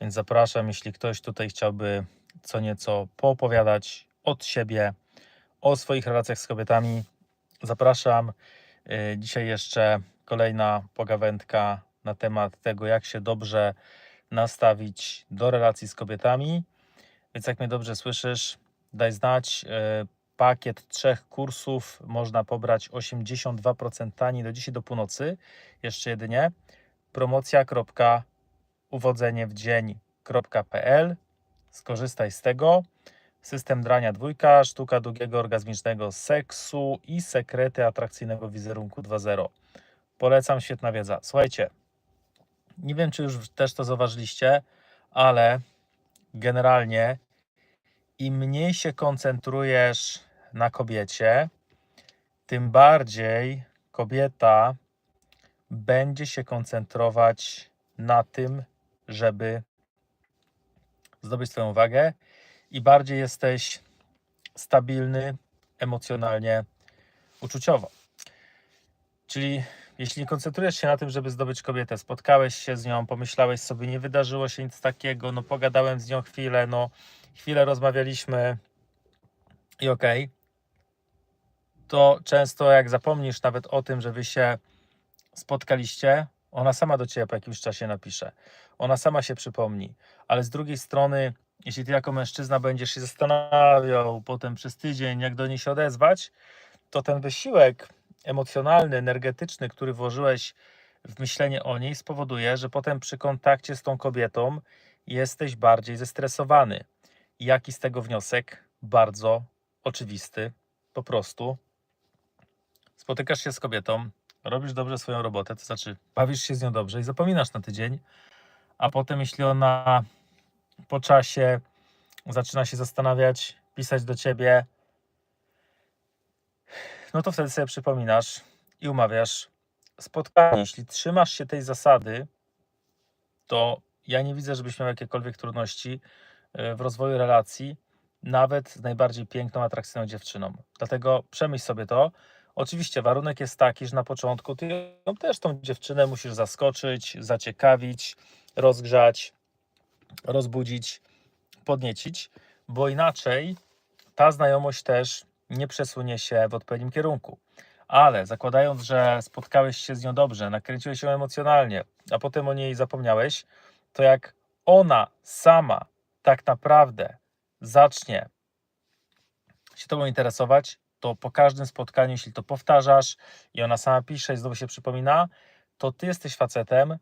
Więc zapraszam, jeśli ktoś tutaj chciałby co nieco poopowiadać od siebie o swoich relacjach z kobietami. Zapraszam. Y, Dzisiaj jeszcze kolejna pogawędka na temat tego, jak się dobrze nastawić do relacji z kobietami. Więc jak mnie dobrze słyszysz, daj znać. Y, Pakiet trzech kursów można pobrać 82% taniej do dzisiaj do północy. Jeszcze jedynie promocja.uwodzeniewdzień.pl Skorzystaj z tego. System drania dwójka, sztuka długiego orgazmicznego seksu i sekrety atrakcyjnego wizerunku 2.0. Polecam, świetna wiedza. Słuchajcie, nie wiem, czy już też to zauważyliście, ale generalnie im mniej się koncentrujesz na kobiecie, tym bardziej kobieta będzie się koncentrować na tym, żeby zdobyć Twoją uwagę i bardziej jesteś stabilny emocjonalnie, uczuciowo. Czyli jeśli nie koncentrujesz się na tym, żeby zdobyć kobietę, spotkałeś się z nią, pomyślałeś sobie, nie wydarzyło się nic takiego, no pogadałem z nią chwilę, no chwilę rozmawialiśmy i okej, to często jak zapomnisz nawet o tym, że wy się spotkaliście, ona sama do ciebie po jakimś czasie napisze. Ona sama się przypomni. Ale z drugiej strony, jeśli ty jako mężczyzna będziesz się zastanawiał potem przez tydzień, jak do niej się odezwać, to ten wysiłek emocjonalny, energetyczny, który włożyłeś w myślenie o niej, spowoduje, że potem przy kontakcie z tą kobietą jesteś bardziej zestresowany. Jaki z tego wniosek? Bardzo oczywisty. Po prostu spotykasz się z kobietą, robisz dobrze swoją robotę, to znaczy bawisz się z nią dobrze i zapominasz na tydzień, a potem jeśli ona po czasie zaczyna się zastanawiać, pisać do ciebie, no to wtedy sobie przypominasz i umawiasz spotkanie. Jeśli trzymasz się tej zasady, to ja nie widzę, żebyś miał jakiekolwiek trudności e, w rozwoju relacji, nawet z najbardziej piękną, atrakcyjną dziewczyną. Dlatego przemyśl sobie to. Oczywiście warunek jest taki, że na początku ty też tą dziewczynę musisz zaskoczyć, zaciekawić, rozgrzać, rozbudzić, podniecić, bo inaczej ta znajomość też nie przesunie się w odpowiednim kierunku. Ale zakładając, że spotkałeś się z nią dobrze, nakręciłeś ją emocjonalnie, a potem o niej zapomniałeś, to jak ona sama tak naprawdę zacznie się Tobą interesować, to po każdym spotkaniu, jeśli to powtarzasz i ona sama pisze i znowu się przypomina, to Ty jesteś facetem,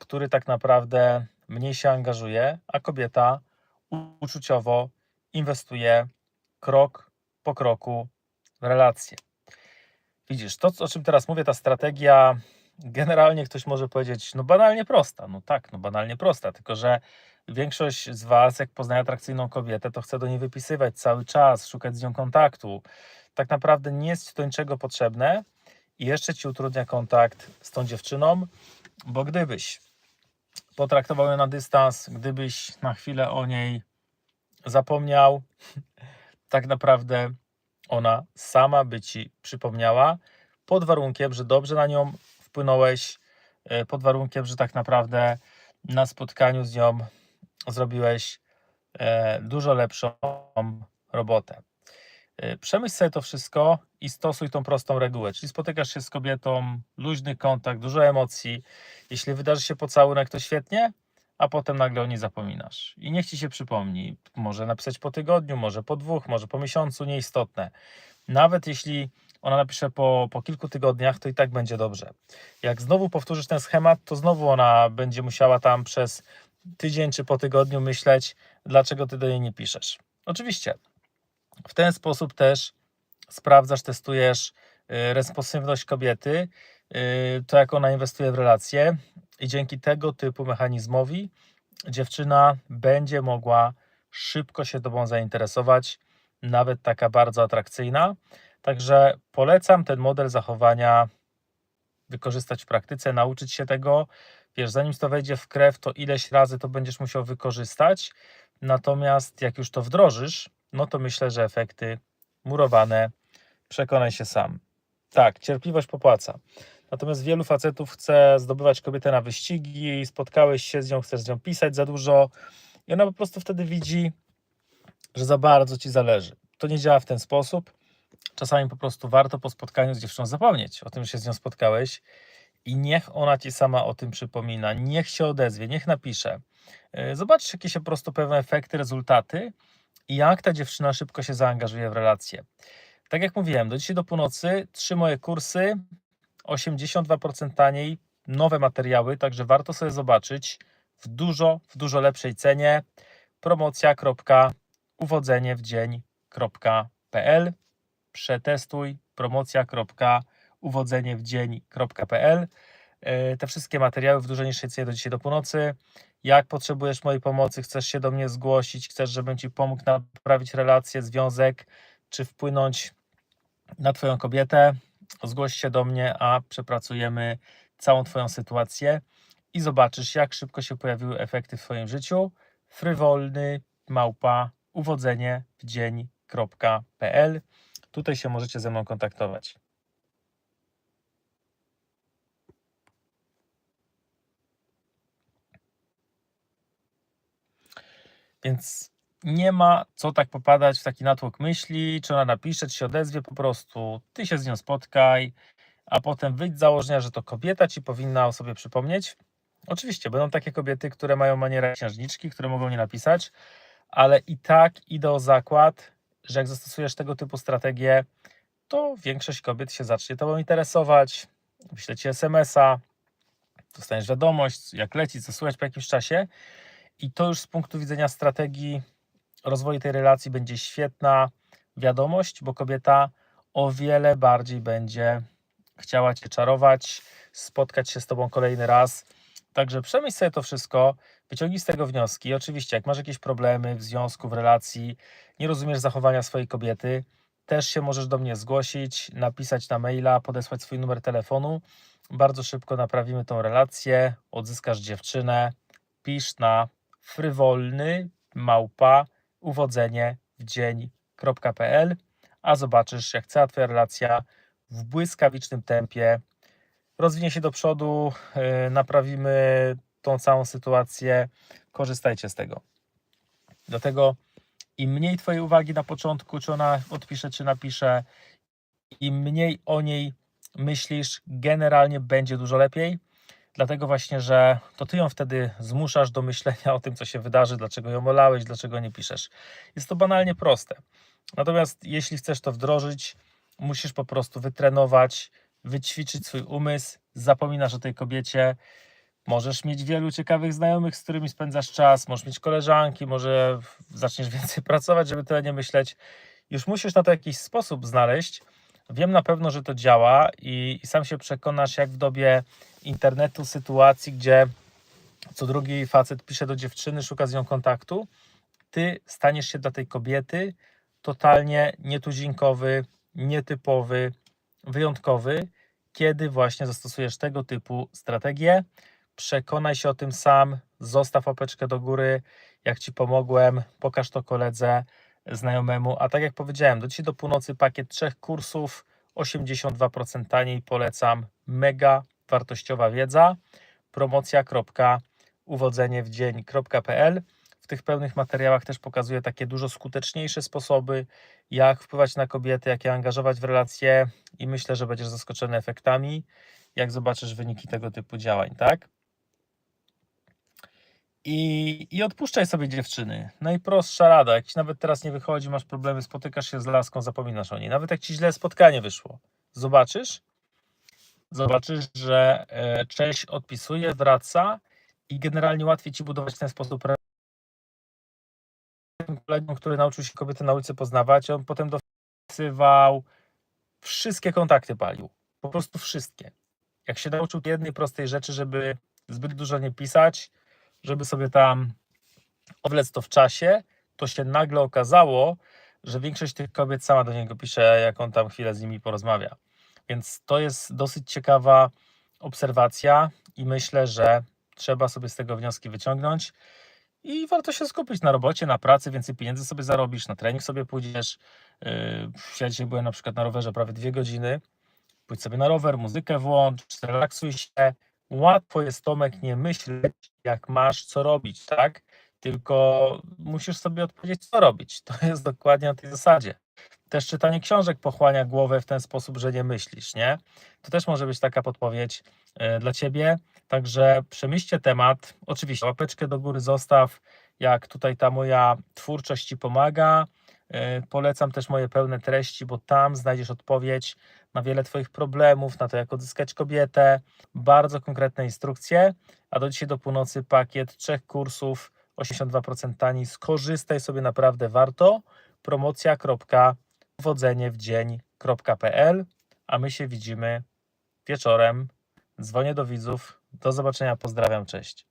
który tak naprawdę mniej się angażuje, a kobieta uczuciowo inwestuje krok po kroku w relacje. Widzisz, to o czym teraz mówię, ta strategia, generalnie ktoś może powiedzieć, no banalnie prosta. No tak, no banalnie prosta, tylko że większość z Was, jak poznaje atrakcyjną kobietę, to chce do niej wypisywać cały czas, szukać z nią kontaktu. Tak naprawdę nie jest Ci do niczego potrzebne i jeszcze Ci utrudnia kontakt z tą dziewczyną, bo gdybyś potraktował ją na dystans, gdybyś na chwilę o niej zapomniał, tak naprawdę ona sama by ci przypomniała, pod warunkiem, że dobrze na nią wpłynąłeś, e, pod warunkiem, że tak naprawdę na spotkaniu z nią zrobiłeś e, dużo lepszą robotę. E, Przemyśl sobie to wszystko i stosuj tą prostą regułę. Czyli spotykasz się z kobietą, luźny kontakt, dużo emocji. Jeśli wydarzy się pocałunek, to świetnie, a potem nagle o niej zapominasz. I niech ci się przypomni. Może napisać po tygodniu, może po dwóch, może po miesiącu, nieistotne. Nawet jeśli ona napisze po, po kilku tygodniach, to i tak będzie dobrze. Jak znowu powtórzysz ten schemat, to znowu ona będzie musiała tam przez tydzień czy po tygodniu myśleć, dlaczego ty do niej nie piszesz. Oczywiście, w ten sposób też sprawdzasz, testujesz y, responsywność kobiety, y, to jak ona inwestuje w relacje i dzięki tego typu mechanizmowi dziewczyna będzie mogła szybko się tobą zainteresować, nawet taka bardzo atrakcyjna. Także polecam ten model zachowania wykorzystać w praktyce, nauczyć się tego. Wiesz, zanim to wejdzie w krew, to ileś razy to będziesz musiał wykorzystać. Natomiast jak już to wdrożysz, no to myślę, że efekty murowane, przekonaj się sam. Tak, cierpliwość popłaca. Natomiast wielu facetów chce zdobywać kobietę na wyścigi, spotkałeś się z nią, chcesz z nią pisać za dużo i ona po prostu wtedy widzi, że za bardzo ci zależy. To nie działa w ten sposób. Czasami po prostu warto po spotkaniu z dziewczyną zapomnieć o tym, że się z nią spotkałeś i niech ona ci sama o tym przypomina, niech się odezwie, niech napisze. Yy, Zobacz, jakie się po prostu pewne efekty, rezultaty i jak ta dziewczyna szybko się zaangażuje w relacje. Tak jak mówiłem, do dzisiaj do północy trzy moje kursy, 82% taniej, nowe materiały, także warto sobie zobaczyć w dużo, w dużo lepszej cenie. Promocja.uwodzenie w dzień.pl Przetestuj promocja.uwodzenie w dzień.pl E, Te wszystkie materiały w dużo niższej cenie do dzisiaj do północy. Jak potrzebujesz mojej pomocy, chcesz się do mnie zgłosić, chcesz, żebym Ci pomógł naprawić relację, związek, czy wpłynąć na Twoją kobietę, zgłoś się do mnie, a przepracujemy całą Twoją sytuację i zobaczysz, jak szybko się pojawiły efekty w Twoim życiu. Frywolny małpa uwodzenie w dzień.pl. Tutaj się możecie ze mną kontaktować. Więc nie ma co tak popadać w taki natłok myśli, czy ona napisze, czy się odezwie, po prostu ty się z nią spotkaj, a potem wyjdź z założenia, że to kobieta ci powinna o sobie przypomnieć. Oczywiście, będą takie kobiety, które mają manierę księżniczki, które mogą nie napisać, ale i tak idę o zakład, że jak zastosujesz tego typu strategię, to większość kobiet się zacznie tobą interesować, wyśle ci SMS-a, dostaniesz wiadomość, jak leci, co słychać po jakimś czasie i to już z punktu widzenia strategii rozwoju tej relacji będzie świetna wiadomość, bo kobieta o wiele bardziej będzie chciała Cię czarować, spotkać się z Tobą kolejny raz. Także przemyśl sobie to wszystko, wyciągnij z tego wnioski. Oczywiście, jak masz jakieś problemy w związku, w relacji, nie rozumiesz zachowania swojej kobiety, też się możesz do mnie zgłosić, napisać na maila, podesłać swój numer telefonu. Bardzo szybko naprawimy tą relację, odzyskasz dziewczynę. Pisz na frywolny małpa uwodzenie w dzień.pl, a zobaczysz, jak cała Twoja relacja w błyskawicznym tempie rozwinie się do przodu, yy, naprawimy tą całą sytuację. Korzystajcie z tego. Dlatego im mniej Twojej uwagi na początku, czy ona odpisze, czy napisze, im mniej o niej myślisz, generalnie będzie dużo lepiej. Dlatego właśnie, że to ty ją wtedy zmuszasz do myślenia o tym, co się wydarzy, dlaczego ją olałeś, dlaczego nie piszesz. Jest to banalnie proste. Natomiast jeśli chcesz to wdrożyć, musisz po prostu wytrenować, wyćwiczyć swój umysł, zapominasz o tej kobiecie. Możesz mieć wielu ciekawych znajomych, z którymi spędzasz czas, możesz mieć koleżanki, może zaczniesz więcej pracować, żeby tyle nie myśleć. Już musisz na to jakiś sposób znaleźć. Wiem na pewno, że to działa i, i sam się przekonasz, jak w dobie internetu, sytuacji, gdzie co drugi facet pisze do dziewczyny, szuka z nią kontaktu, ty staniesz się dla tej kobiety totalnie nietuzinkowy, nietypowy, wyjątkowy, kiedy właśnie zastosujesz tego typu strategię. Przekonaj się o tym sam, zostaw łapeczkę do góry, jak Ci pomogłem, pokaż to koledze, znajomemu. A tak jak powiedziałem, do dzisiaj do północy pakiet trzech kursów, 82% taniej, polecam. Mega wartościowa wiedza. Promocja.uwodzeniewdzień.pl W tych pełnych materiałach też pokazuję takie dużo skuteczniejsze sposoby, jak wpływać na kobiety, jak je angażować w relacje i myślę, że będziesz zaskoczony efektami, jak zobaczysz wyniki tego typu działań, tak? I, I odpuszczaj sobie dziewczyny. Najprostsza rada. Jak ci nawet teraz nie wychodzi, masz problemy, spotykasz się z laską, zapominasz o niej. Nawet jak ci źle spotkanie wyszło, zobaczysz, zobaczysz, że e, cześć odpisuje, wraca i generalnie łatwiej ci budować w ten sposób kolegą, który nauczył się kobiety na ulicy poznawać, on potem dopisywał, wszystkie kontakty palił. Po prostu wszystkie. Jak się nauczył jednej prostej rzeczy, żeby zbyt dużo nie pisać, żeby sobie tam odwlec to w czasie, to się nagle okazało, że większość tych kobiet sama do niego pisze, jak on tam chwilę z nimi porozmawia. Więc to jest dosyć ciekawa obserwacja i myślę, że trzeba sobie z tego wnioski wyciągnąć. I warto się skupić na robocie, na pracy, więcej pieniędzy sobie zarobisz, na trening sobie pójdziesz. Yy, Ja dzisiaj byłem na przykład na rowerze prawie dwie godziny pójdź sobie na rower, muzykę włącz, zrelaksuj się. Łatwo jest, Tomek, nie myśleć, jak masz co robić, tak? Tylko musisz sobie odpowiedzieć, co robić. To jest dokładnie na tej zasadzie. Też czytanie książek pochłania głowę w ten sposób, że nie myślisz, nie? To też może być taka podpowiedź e, dla Ciebie. Także przemyślcie temat. Oczywiście łapeczkę do góry zostaw, jak tutaj ta moja twórczość Ci pomaga. E, Polecam też moje pełne treści, bo tam znajdziesz odpowiedź na wiele Twoich problemów, na to, jak odzyskać kobietę, bardzo konkretne instrukcje. A do dzisiaj do północy pakiet trzech kursów 82% taniej. Skorzystaj sobie, naprawdę warto. Promocja.powodzeniewdzień.pl A my się widzimy wieczorem. Dzwonię do widzów. Do zobaczenia, pozdrawiam, cześć.